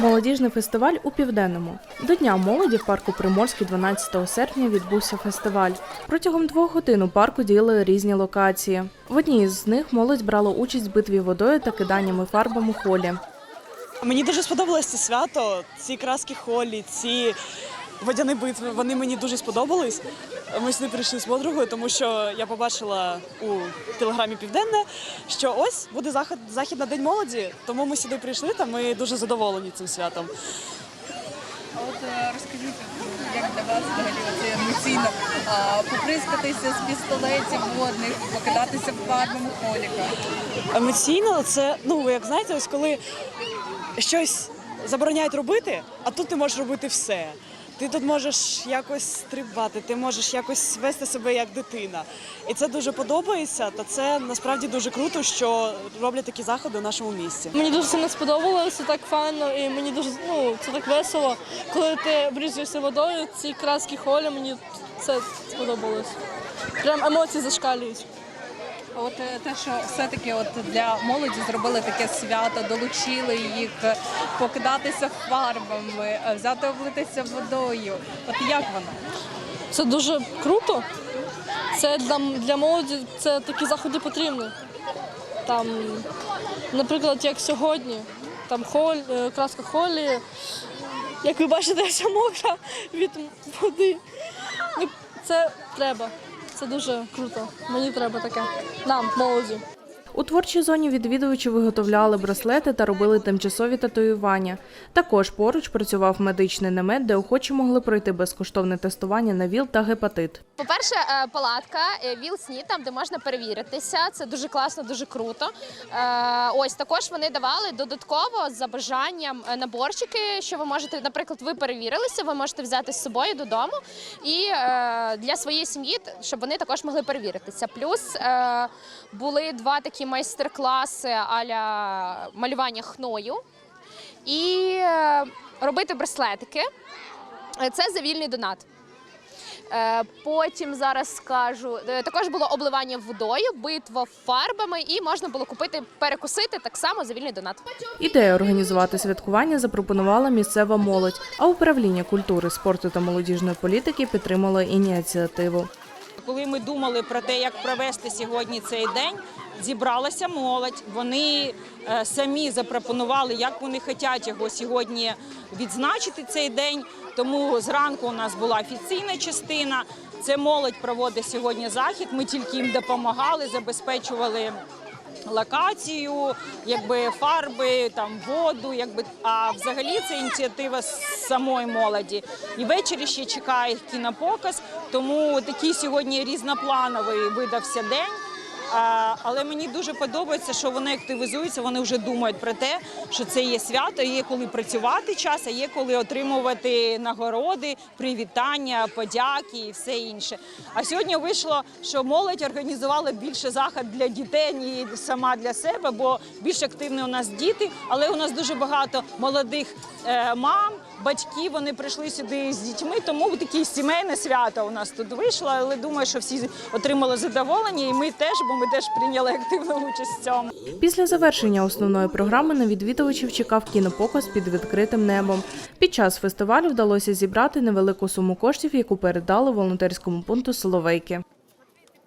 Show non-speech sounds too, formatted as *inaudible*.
Молодіжний фестиваль у південному. До Дня молоді в парку Приморський 12 серпня відбувся фестиваль. Протягом двох годин у парку діяли різні локації. В одній з них молодь брала участь в битві водою та киданнями фарбами холі. Мені дуже сподобалося свято, ці краски холі, ці водяні битви. Вони мені дуже сподобались. Ми сюди прийшли з подругою, тому що я побачила у телеграмі Південне, що ось буде захід, захід на День молоді. Тому ми сюди прийшли та ми дуже задоволені цим святом. А От е, розкажіть, як для вас взагалі це емоційно поприскатися з пістолетів водних, покидатися в фарбами холіка. Емоційно це, ну ви як знаєте, ось коли щось забороняють робити, а тут ти можеш робити все. Ти тут можеш якось стрибати, ти можеш якось вести себе як дитина. І це дуже подобається, та це насправді дуже круто, що роблять такі заходи в нашому місті. Мені дуже сильно сподобалося, так файно і мені дуже ну, це так весело. Коли ти бризуєшся водою, ці краски холі, мені це сподобалось. Прям емоції зашкалюють. От е, те, що все-таки от для молоді зробили таке свято, долучили їх покидатися фарбами, е, взяти облитися водою. От як воно? Це дуже круто. Це для, для молоді це такі заходи потрібні. Там, наприклад, як сьогодні, там холь, е, краска холі. Як ви бачите, *laughs* вся мокра від води. Ну, Це треба. Це дуже круто. Мені треба таке. Нам, молоді. У творчій зоні відвідувачі виготовляли браслети та робили тимчасові татуювання. Також поруч працював медичний намет, де охочі могли пройти безкоштовне тестування на ВІЛ та гепатит. По-перше, е, палатка е, ВІЛ СНІ, там де можна перевіритися. Це дуже класно, дуже круто. Е, Ось також вони давали додатково за бажанням наборчики, що ви можете, наприклад, ви перевірилися, ви можете взяти з собою додому і для своєї сім'ї, щоб вони також могли перевіритися. Плюс були два такі майстер-класи аля малювання хною і е, робити браслетики. Це за вільний донат. Е, Потім зараз скажу, е, також було обливання водою, битва фарбами, і можна було купити, перекусити так само за вільний донат. Ідею організувати святкування запропонувала місцева молодь, а управління культури, спорту та молодіжної політики підтримало ініціативу. Коли ми думали про те, як провести сьогодні цей день, зібралася молодь. Вони е, самі запропонували, як вони хочуть його сьогодні відзначити цей день. Тому зранку у нас була офіційна частина. Це молодь проводить сьогодні захід. Ми тільки їм допомагали, забезпечували локацію, якби фарби, там воду, якби а взагалі це ініціатива самої молоді. І ввечері ще чекає кінопоказ, тому такий сьогодні різноплановий видався день. Але мені дуже подобається, що вони активізуються. Вони вже думають про те, що це є свято, є коли працювати час, а є коли отримувати нагороди, привітання, подяки і все інше. А сьогодні вийшло, що молодь організувала більше захід для дітей, ні сама для себе, бо більш активні у нас діти, але у нас дуже багато молодих е, мам. Батьки вони прийшли сюди з дітьми, тому таке сімейне свято у нас тут вийшло. Але думаю, що всі отримали задоволення, і ми теж, бо ми теж прийняли активну участь в цьому. Після завершення основної програми на відвідувачів чекав кінопоказ під відкритим небом. Під час фестивалю вдалося зібрати невелику суму коштів, яку передали волонтерському пункту Соловейки.